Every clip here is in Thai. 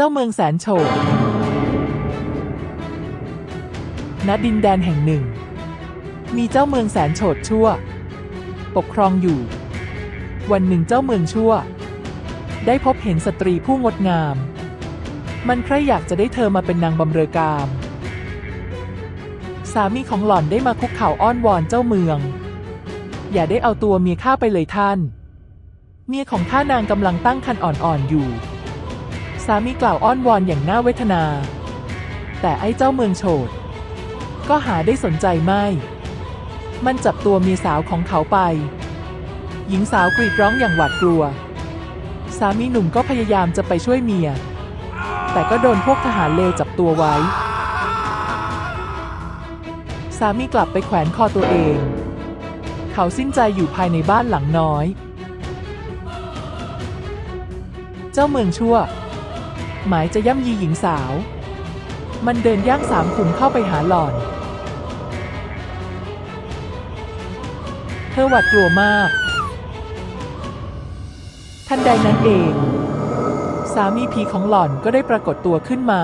เจ้าเมืองแสนโฉดณดินแดนแห่งหนึ่ง มีเจ้าเมืองแสนโฉดชั่ว ปกครองอยู่ วันหนึ่งเจ้าเมืองชั่ว ได้พบเห็นสตรีผู้งดงาม มันใครอยากจะได้เธอมาเป็นนางบำเรอกาม สามีของหล่อนได้มาคุกเข่าอ้อนวอนเจ้าเมือง อย่าได้เอาตัวเมียข้าไปเลยท่าน เมียของข้านางกำลังตั้งครรภ์อ่อนๆอยู่ สามีกล่าวอ้อนวอนอย่างน่าเวทนา แต่ไอ้เจ้าเมืองโฉดก็หาได้สนใจไม่ มันจับตัวเมียสาวของเขาไป หญิงสาวกรีดร้องอย่างหวาดกลัว สามีหนุ่มก็พยายามจะไปช่วยเมีย แต่ก็โดนพวกทหารเลวจับตัวไว้ สามีกลับไปแขวนคอตัวเอง เขาสิ้นใจอยู่ภายในบ้านหลังน้อย เจ้าเมืองชั่ว หมายจะย่ำยีหญิงสาว มันเดินย่างสามขุมเข้าไปหาหล่อน เธอหวาดกลัวมาก ทันใดนั้นเอง สามีผีของหล่อนก็ได้ปรากฏตัวขึ้นมา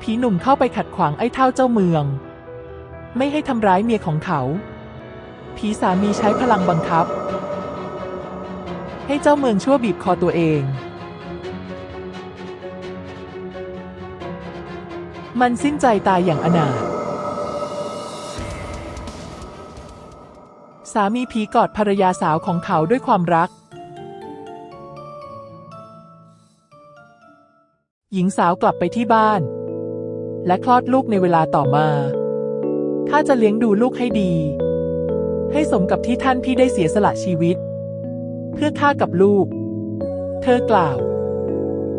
ผีหนุ่มเข้าไปขัดขวางไอ้เท่าเจ้าเมือง ไม่ให้ทำร้ายเมียของเขา ผีสามีใช้พลังบังคับ ให้เจ้าเมืองชั่วบีบคอตัวเอง มันสิ้นใจตายอย่างอนาถสามีผีกอดภรรยาสาวของเขาด้วยความรัก หญิงสาวกลับไปที่บ้าน และคลอดลูกในเวลาต่อมา ข้าจะเลี้ยงดูลูกให้ดี ให้สมกับที่ท่านพี่ได้เสียสละชีวิต เพื่อข้ากับลูก เธอกล่าว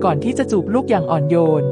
ก่อนที่จะจูบลูกอย่างอ่อนโยน